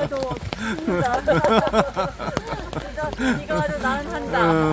아주 죽는다. 진짜 한다.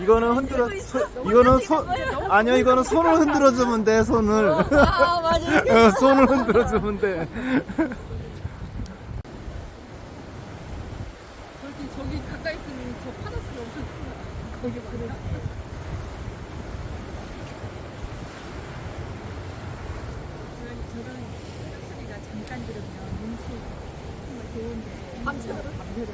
이거는 흔들어 소, 이거는 손 아니요 이거는 손을 흔들어 주면 돼 손을. 아 맞아. 어, 손을 흔들어 주면 돼. 저기 저기 가까이 있으면 저 파도 소리 엄청 크다. 거기 그래. 저런 저런 파도 소리가 잠깐 들으면 눈치 정말 좋은데. 밤새도록? 밤새도록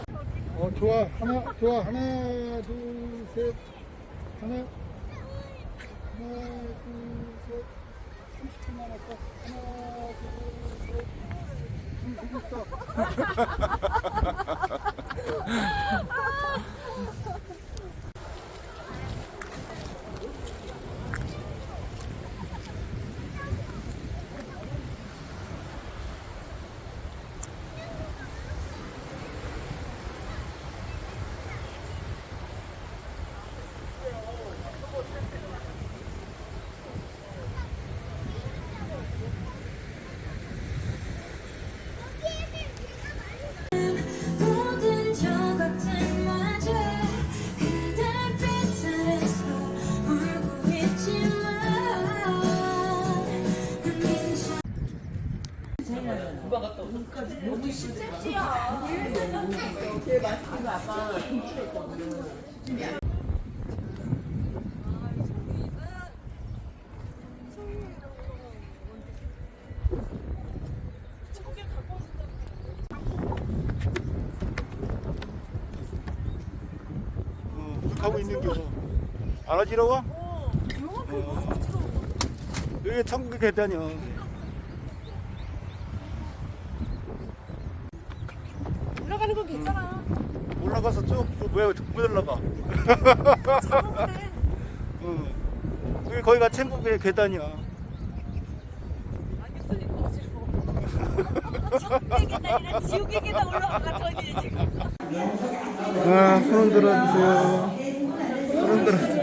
어 좋아. 하나 좋아. 하나 둘셋. 하나. 하나 둘셋. 30분 남았어. 하나 둘셋. 있어. 모든 어, 하고 있는 게안 어지러워? 어. 여기 천국 계단이야 올라가는 건 괜찮아. 올라가서 쭉왜 못 올라가. 응. 여기 거기가 천국의 계단이야. 천국의 계단이랑 지옥의 계단 올라가가 더니 지금. 아, 손 흔들어 주세요. 손 흔들어 주세요